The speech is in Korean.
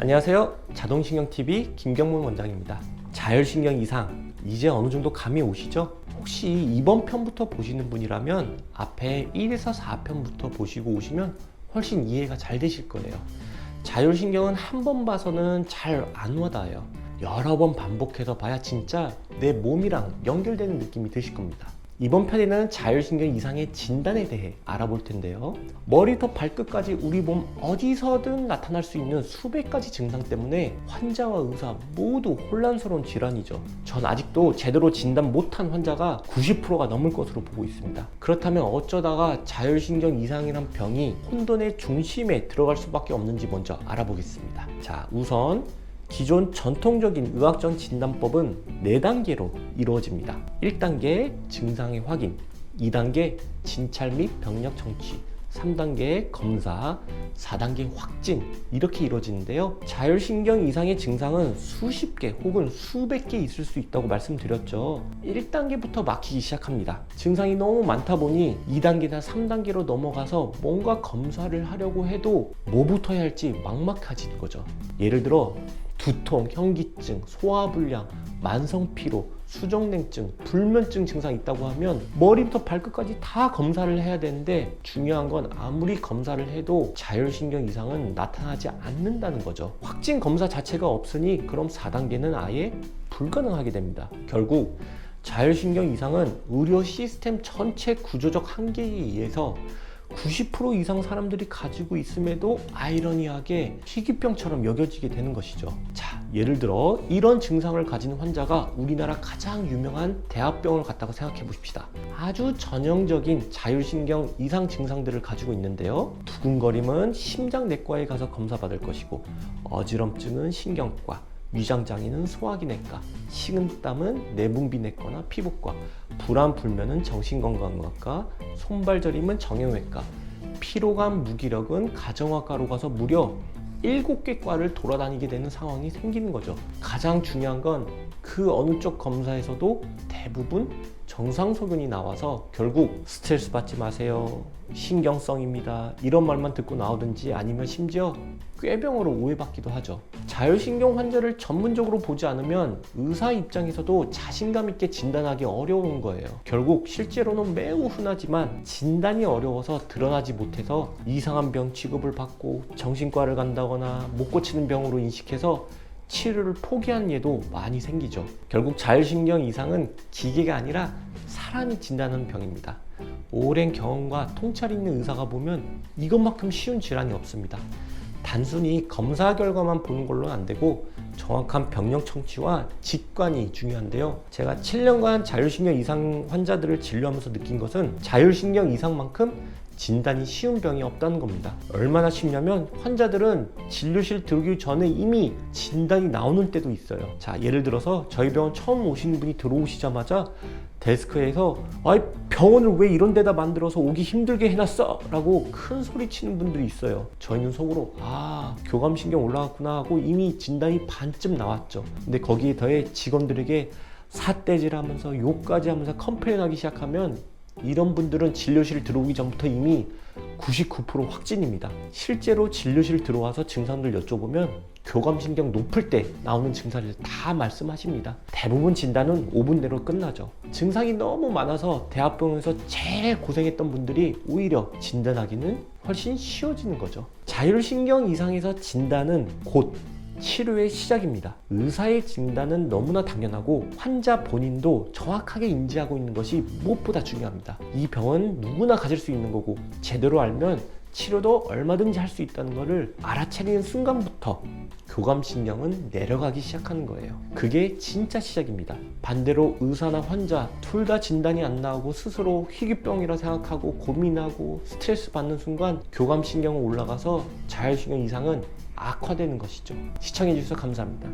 안녕하세요. 자동신경TV 김경문 원장입니다. 자율신경 이상, 이제 어느 정도 감이 오시죠? 혹시 이번 편부터 보시는 분이라면 앞에 1에서 4편부터 보시고 오시면 훨씬 이해가 잘 되실 거예요. 자율신경은 한 번 봐서는 잘 안 와닿아요. 여러 번 반복해서 봐야 진짜 내 몸이랑 연결되는 느낌이 드실 겁니다. 이번 편에는 자율신경 이상의 진단에 대해 알아볼 텐데요. 머리부터 발끝까지 우리 몸 어디서든 나타날 수 있는 수백 가지 증상 때문에 환자와 의사 모두 혼란스러운 질환이죠. 전 아직도 제대로 진단 못한 환자가 90%가 넘을 것으로 보고 있습니다. 그렇다면 어쩌다가 자율신경 이상이란 병이 혼돈의 중심에 들어갈 수밖에 없는지 먼저 알아보겠습니다. 자, 우선 기존 전통적인 의학적 진단법은 4단계로 이루어집니다. 1단계 증상의 확인, 2단계 진찰 및 병력 정치, 3단계 검사, 4단계 확진 이렇게 이루어지는데요. 자율신경 이상의 증상은 수십 개 혹은 수백 개 있을 수 있다고 말씀드렸죠. 1단계부터 막히기 시작합니다. 증상이 너무 많다 보니 2단계나 3단계로 넘어가서 뭔가 검사를 하려고 해도 뭐부터 해야 할지 막막해지는 거죠. 예를 들어 두통, 현기증, 소화불량, 만성피로, 수족냉증, 불면증 증상 있다고 하면 머리부터 발끝까지 다 검사를 해야 되는데 중요한 건 아무리 검사를 해도 자율신경 이상은 나타나지 않는다는 거죠. 확진 검사 자체가 없으니 그럼 4단계는 아예 불가능하게 됩니다. 결국 자율신경 이상은 의료 시스템 전체 구조적 한계에 의해서 90% 이상 사람들이 가지고 있음에도 아이러니하게 희귀병처럼 여겨지게 되는 것이죠. 자, 예를 들어 이런 증상을 가진 환자가 우리나라 가장 유명한 대학병을 갔다고 생각해 보십시다. 아주 전형적인 자율신경 이상 증상들을 가지고 있는데요. 두근거림은 심장내과에 가서 검사받을 것이고 어지럼증은 신경과, 위장 장애는 소화기내과, 식은땀은 내분비내과나 피부과, 불안 불면은 정신건강의학과, 손발 저림은 정형외과, 피로감 무기력은 가정학과로 가서 무려 7개 과를 돌아다니게 되는 상황이 생기는 거죠. 가장 중요한 건 그 어느 쪽 검사에서도 대부분 정상 소견이 나와서 결국 스트레스 받지 마세요. 신경성입니다. 이런 말만 듣고 나오든지 아니면 심지어 꾀병으로 오해받기도 하죠. 자율신경 환자를 전문적으로 보지 않으면 의사 입장에서도 자신감 있게 진단하기 어려운 거예요. 결국 실제로는 매우 흔하지만 진단이 어려워서 드러나지 못해서 이상한 병 취급을 받고 정신과를 간다거나 못 고치는 병으로 인식해서 치료를 포기한 예도 많이 생기죠. 결국 자율신경 이상은 기계가 아니라 사람이 진단하는 병입니다. 오랜 경험과 통찰 있는 의사가 보면 이것만큼 쉬운 질환이 없습니다. 단순히 검사 결과만 보는 걸로는 안 되고 정확한 병력 청취와 직관이 중요한데요. 제가 7년간 자율신경 이상 환자들을 진료하면서 느낀 것은 자율신경 이상만큼 진단이 쉬운 병이 없다는 겁니다. 얼마나 쉽냐면 환자들은 진료실 들어오기 전에 이미 진단이 나오는 때도 있어요. 자, 예를 들어서 저희 병원 처음 오시는 분이 들어오시자마자 데스크에서 아이 병원을 왜 이런 데다 만들어서 오기 힘들게 해놨어? 라고 큰 소리 치는 분들이 있어요. 저희는 속으로 아 교감신경 올라갔구나 하고 이미 진단이 반쯤 나왔죠. 근데 거기에 더해 직원들에게 삿대질 하면서 욕까지 하면서 컴플레인 하기 시작하면 이런 분들은 진료실 들어오기 전부터 이미 99% 확진입니다. 실제로 진료실 들어와서 증상들 여쭤보면 교감신경 높을 때 나오는 증상을 다 말씀하십니다. 대부분 진단은 5분 내로 끝나죠. 증상이 너무 많아서 대학병원에서 제일 고생했던 분들이 오히려 진단하기는 훨씬 쉬워지는 거죠. 자율신경 이상에서 진단은 곧 치료의 시작입니다. 의사의 진단은 너무나 당연하고 환자 본인도 정확하게 인지하고 있는 것이 무엇보다 중요합니다. 이 병은 누구나 가질 수 있는 거고 제대로 알면 치료도 얼마든지 할 수 있다는 것을 알아차리는 순간부터 교감신경은 내려가기 시작하는 거예요. 그게 진짜 시작입니다. 반대로 의사나 환자 둘 다 진단이 안 나오고 스스로 희귀병이라 생각하고 고민하고 스트레스 받는 순간 교감신경은 올라가서 자율신경 이상은 악화되는 것이죠. 시청해주셔서 감사합니다.